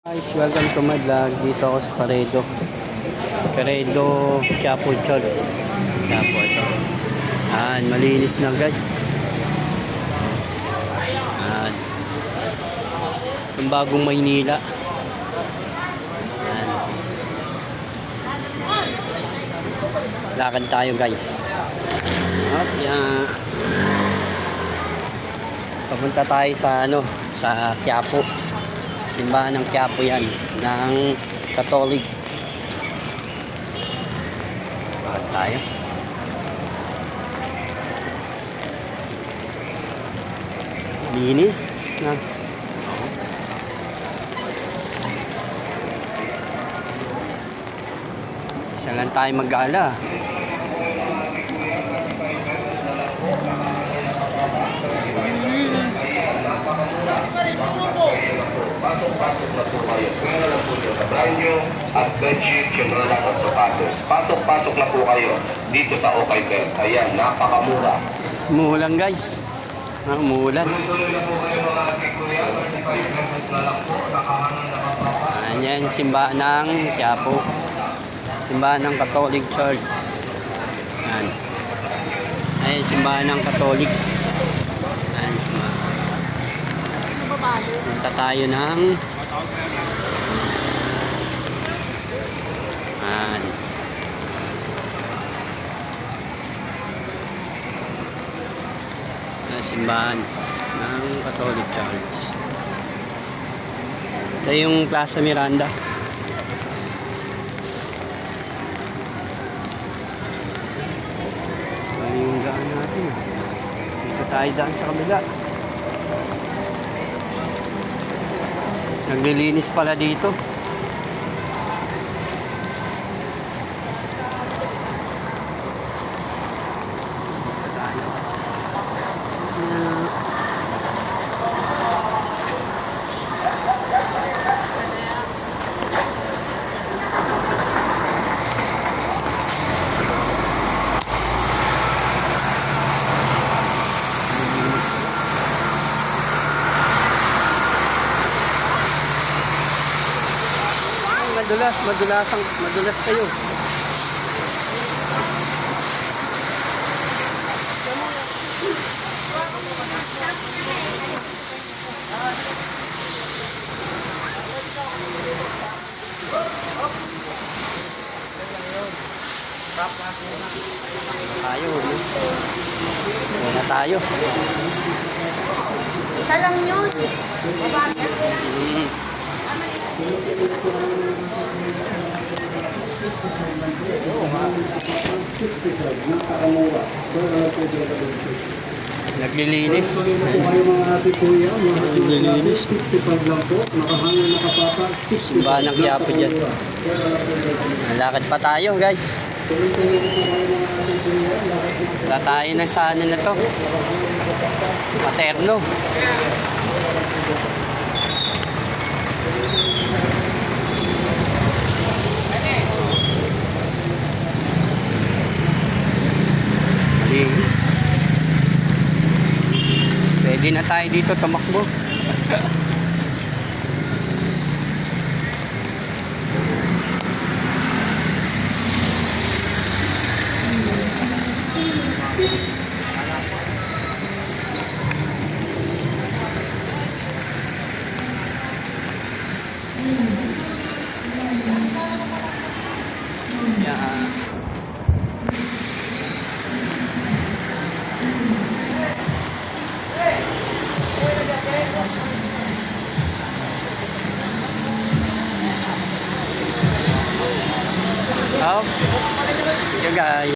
Guys, welcome to my vlog. Dito ako sa Caredo. Caredo Quiapo Church. Quiapo ito. Ayan, malinis na guys. Ayan. Yung bagong Maynila. Ayan. Lakad tayo guys. At yan. Papunta tayo sa ano, sa Quiapo. Simbahan ng Quiapo yan, ng Katolik. Bakit tayo? Linis na. Isa lang tayo mag-gala. Na po kayo. Kung na lang po niyo sa banyo at bedsheet, chinelas at sapatos. Pasok-pasok na po kayo dito sa Okay Best. Ayan, napakamura. Umuulan guys. Ah, umuulan. Na po kayo mga ating kuya. 35 pesos na lang po. Nakahanan na kapapa. Ayan, simbahan ng Quiapo. Simbahan ng Catholic Church. Ayan. Ayan, simbahan ng Catholic. Ayan, simbahan. Punta tayo ng... Ayan. Ayan, simbahan ng Catholic Church. Ito yung Plaza Miranda. Ano yung daan natin? Dito tayo daan sa kabila. Naglilinis pala dito. Madulas, madulas, ang, madulas kayo. Tayo, no? Muna tayo. Isa lang yun. Mm. Naglilinis. Naglilinis. 65 lang po, nakahangin nakapapa, 60 Simbahan ng Quiapo dyan. Lakad pa tayo guys. Wala tayo na sa ano na to. Paterno. Pwede na tayo dito tumakbo. Oh. You guys.